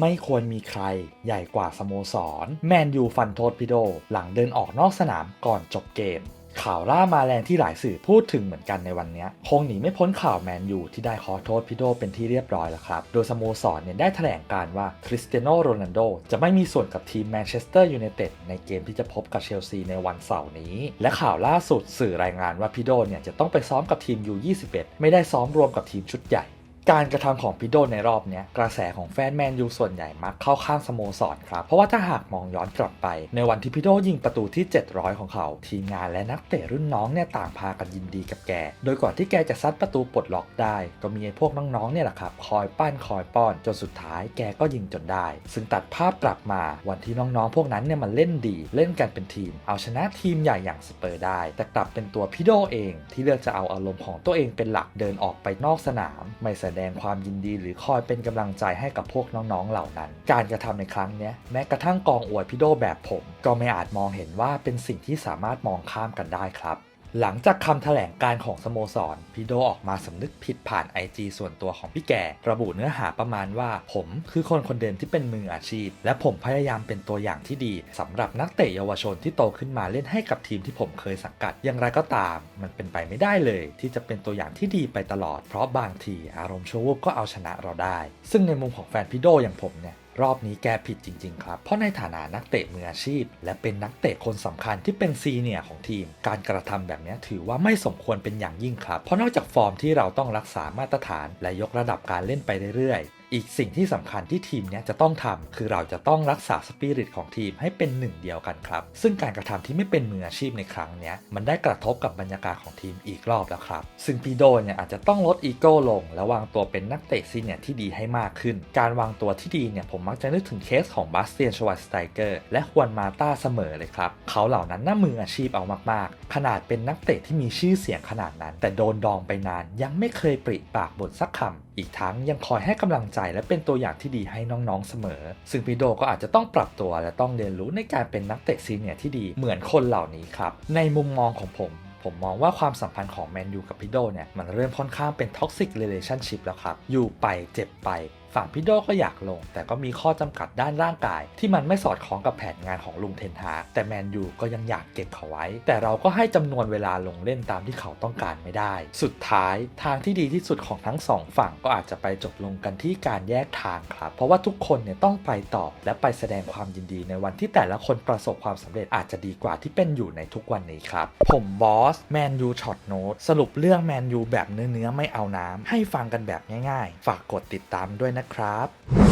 ไม่ควรมีใครใหญ่กว่าสโมสร แมนยูฟันโทษพิโด หลังเดินออกนอกสนามก่อนจบเกม ข่าวล่ามาแรงที่หลายสื่อพูดถึงเหมือนกันในวันนี้ คงหนีไม่พ้นข่าวแมนยูที่ได้ขอโทษพิโดเป็นที่เรียบร้อยแล้วครับ โดยสโมสรเนี่ยได้แถลงการว่าคริสเตียโนโรนัลโดจะไม่มีส่วนกับทีมแมนเชสเตอร์ยูไนเต็ดในเกมที่จะพบกับเชลซีในวันเสาร์นี้ และข่าวล่าสุดสื่อรายงานว่าพิโดเนี่ยจะต้องไปซ้อมกับทีม U21 ไม่ได้ซ้อมรวมกับทีมชุดใหญ่ การกระทำของพิโดในรอบนี้กระแสของแฟนแมนยูส่วนใหญ่มักเข้าข้างสโมสรครับ เพราะว่าถ้าหากมองย้อนกลับไป ในวันที่พิโดยิงประตูที่ 700 ของเขา ทีมงานและนักเตะรุ่นน้องเนี่ยต่างพากันยินดีกับแก โดยก่อนที่แกจะซัดประตูปลดล็อกได้ ก็มีไอ้พวกน้องๆเนี่ยแหละครับ คอยปั้นคอยป้อน จนสุดท้ายแกก็ยิงจนได้ ซึ่งตัดภาพกลับมาวันที่น้องๆ พวกนั้นเนี่ยมันเล่นดี เล่นกันเป็นทีม เอาชนะทีมใหญ่อย่างสเปอร์ได้ แต่กลับเป็นตัวพิโดเอง ที่เลือกจะเอาอารมณ์ของตัวเองเป็นหลักเดินออกไปนอกสนามไม่แสดงความยินดีหรือคอยเป็นกำลังใจให้กับพวกน้องๆเหล่านั้น การกระทำในครั้งนี้แม้กระทั่งกองอวยพิโดแบบผม ก็ไม่อาจมองเห็นว่าเป็นสิ่งที่สามารถมองข้ามกันได้ครับ หลังจากคำแถลงการของสโมสรพี่โดออกมาสำนึกผิดผ่าน IG ส่วนตัวของพี่แก ระบุเนื้อหาประมาณว่า ผมคือคนคนเดิมที่เป็นมืออาชีพ และผมพยายามเป็นตัวอย่างที่ดีสำหรับนักเตะเยาวชนที่โตขึ้นมาเล่นให้กับทีมที่ผมเคยสังกัด อย่างไรก็ตาม มันเป็นไปไม่ได้เลย ที่จะเป็นตัวอย่างที่ดีไปตลอด เพราะบางทีอารมณ์ชั่ววูบก็เอาชนะเราได้ ซึ่งในมุมของแฟนพี่โดอย่างผมเนี่ย รอบนี้แกผิดจริง ๆ ครับ เพราะในฐานะนักเตะมืออาชีพ และเป็นนักเตะคนสำคัญที่เป็นซีเนียร์ของทีม การกระทำแบบนี้ถือว่าไม่สมควรเป็นอย่างยิ่งครับ เพราะนอกจากฟอร์มที่เราต้องรักษามาตรฐาน และยกระดับการเล่นไปเรื่อยๆ อีกสิ่งที่สำคัญที่ทีมเนี้ยจะต้องทำคือเราจะต้องรักษาสปิริตของทีมให้เป็นหนึ่งเดียวกันครับ ซึ่งการกระทำที่ไม่เป็นมืออาชีพในครั้งเนี้ยมันได้กระทบกับบรรยากาศของทีมอีกรอบแล้วครับ ซึ่งพีโดเนี่ยอาจจะต้องลดอีโก้ลง และวางตัวเป็นนักเตะซีเนี่ยที่ดีให้มากขึ้น การวางตัวที่ดีเนี่ยผมมักจะนึกถึงเคสของบาสเตียนชวาสไตเกอร์และฮวนมาต้าเสมอเลยครับ เขาเหล่านั้นน่ามืออาชีพเอามากๆ ขนาดเป็นนักเตะที่มีชื่อเสียงขนาดนั้น แต่โดนดองไปนาน ยังไม่เคยปริปากบทสักคำอีกทั้งยังคอยให้กำลังใจและเป็นตัวอย่างที่ดีให้น้องๆเสมอ ซึ่งพีโดก็อาจจะต้องปรับตัวและต้องเรียนรู้ในการเป็นนักเตะซีเนียร์ที่ดีเหมือนคนเหล่านี้ครับ ในมุมมองของผมผมมองว่าความสัมพันธ์ของแมนยูกับพีโดเนี่ย มันเริ่มค่อนข้างเป็นท็อกซิกเรลชั่นชิพแล้วครับ อยู่ไปเจ็บไปฝั่งพี่โดก็อยากลง แต่ก็มีข้อจำกัดด้านร่างกาย ที่มันไม่สอดคล้องกับแผนงานของลุงเทนฮาแต่แมนยูก็ยังอยากเก็บเขาไว้ แต่เราก็ให้จำนวนเวลาลงเล่นตามที่เขาต้องการไม่ได้ สุดท้ายทางที่ดีที่สุดของทั้งสองฝั่งก็อาจจะไปจบลงกันที่การแยกทางครับ เพราะว่าทุกคนเนี่ยต้องไปต่อและไปแสดงความยินดีในวันที่แต่ละคนประสบความสำเร็จอาจจะดีกว่าที่เป็นอยู่ในทุกวันนี้ครับ ผมบอสแมนยูช็อตโน้ตสรุปเรื่องแมนยูแบบเนื้อๆไม่เอาน้ำให้ฟังกันแบบง่ายๆ ฝากกดติดตามด้วยนะนะครับ